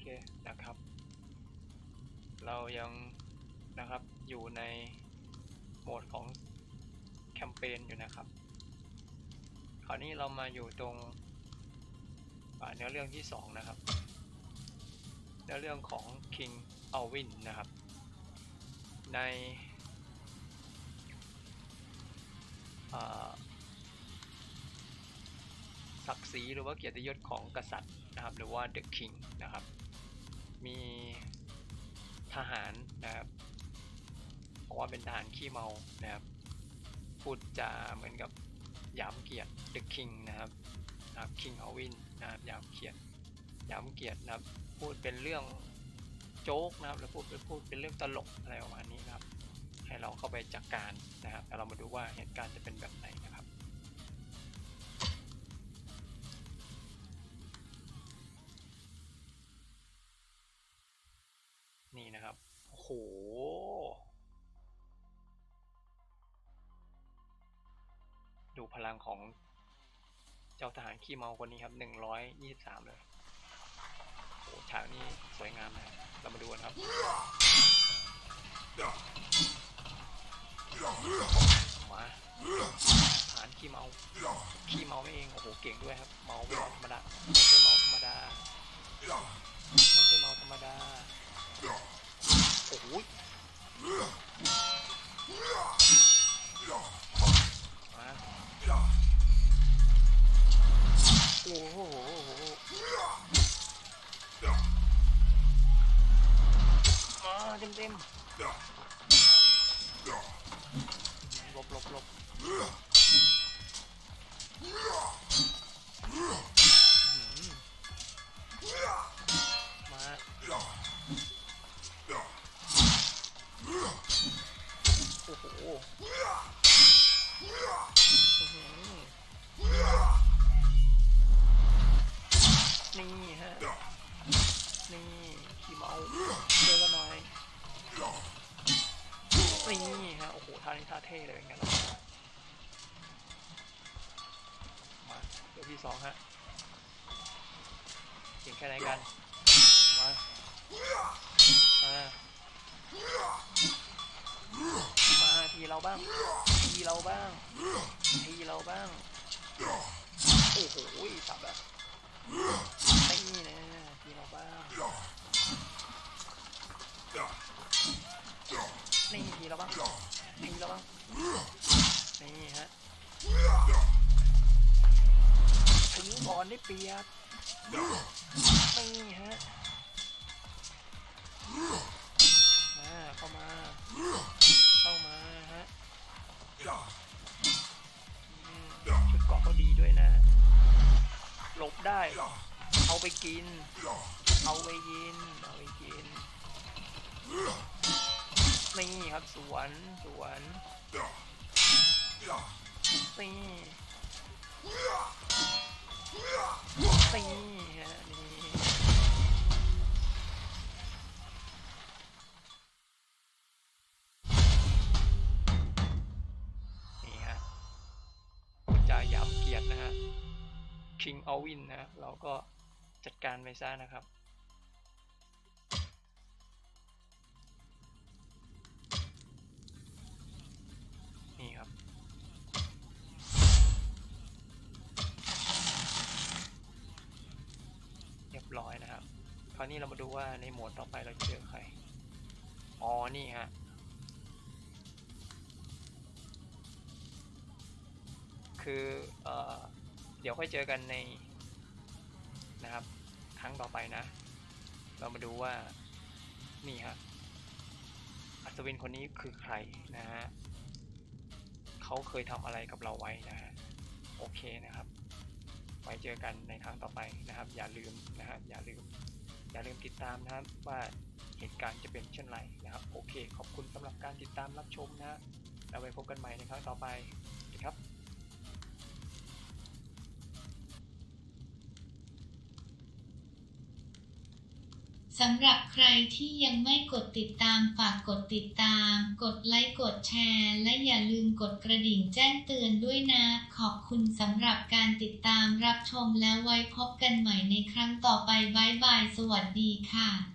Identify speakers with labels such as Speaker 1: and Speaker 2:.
Speaker 1: เคนะครับ เรายังนะครับอยู่ในโหมดของแคมเปญอยู่นะครับ คราวนี้เรามาอยู่ตรงเนื้อเรื่องที่สองนะครับเนื้อเรื่องของ King Alwyn นะครับ ในศักดิ์ศรีหรือว่าเกียรติยศของกษัตริย์นะครับ หรือว่า The King นะครับ ทหารนะครับบอกว่าเป็นทหารขี้เมานะครับ พูดจาเหมือนกับหยามเกียรติ The King นะครับนะครับ King Alwyn นะครับหยามเกียรติหยามเกียรตินะครับ พูดเป็นเรื่องโจ๊กนะครับ แล้วพูดเป็นพูดเป็นเรื่องตลกอะไรประมาณนี้นะครับ ให้เราเข้าไปจัดการนะครับแต่เรามาดูว่าเหตุการณ์จะเป็นแบบไหนนะครับ โห ดูพลังของเจ้าทหารขี้เมาคนนี้ครับ 123 เลยโอ้ฉากนี้สวยงามนะเรามาดูกันครับมาทหารขี้เมา ขี้เมาไม่เอง โอ้โห เก่งด้วยครับ เมาไม่เมาธรรมดา ไม่ใช่เมาธรรมดา ไม่ใช่เมาธรรมดา เต็มหลบหลบหลบมาโอ้โหนี่ฮะนี่ขี่เมาเจอกั ไม่นี่ฮะโอ้โหท่านี้ท่าเท่เลยงั้นมาเดี๋ยวที่สองฮะเก่งแค่ไหนกัน มามามาทีเราบ้าง ทีเราบ้าง ทีเราบ้าง โอ้โหสับแบบ ทีเราบ้างทีเราบ้งนี่ฮะถึงก่อนได้เปียบนี่ฮะมาเข้ามา เข้ามาฮะอืมชุดเกาะก็ดีด้วยนะหลบได้ เอาไปกิน เอาไปกิน เอาไปกิน นี่ครับสวนสวนนี่นี่ฮะนี่นี่ฮะจายามเกียรตินะฮะ King Alwyn นะเราก็จัดการไปซะนะครับาวนี้เรามาดูว่าในโหมดต่อไปเราจะเจอใคร อ๋อ นี่ฮะ คือเอ่อเดี๋ยวค่อยเจอกันในนะครับ ครั้งต่อไปนะ เรามาดูว่า นี่ฮะ อัศวินคนนี้คือใครนะฮะเขาเคยทำอะไรกับเราไว้นะฮะ โอเคนะครับไว้เจอกันในครั้งต่อไปนะครับ อย่าลืมนะครับอย่าลืม อย่าลืมติดตามนะครับว่าเหตุการณ์จะเป็นเช่นไรนะครับ โอเค ขอบคุณสำหรับการติดตามรับชมนะแล้วไว้พบกันใหม่ในครั้งต่อไปสวัสดีครับ
Speaker 2: สำหรับใครที่ยังไม่กดติดตามฝากกดติดตาม กดไลค์กดแชร์ และอย่าลืมกดกระดิ่งแจ้งเตือนด้วยนะ ขอบคุณสำหรับการติดตามรับชมแล้วไว้พบกันใหม่ในครั้งต่อไปบายบาย สวัสดีค่ะ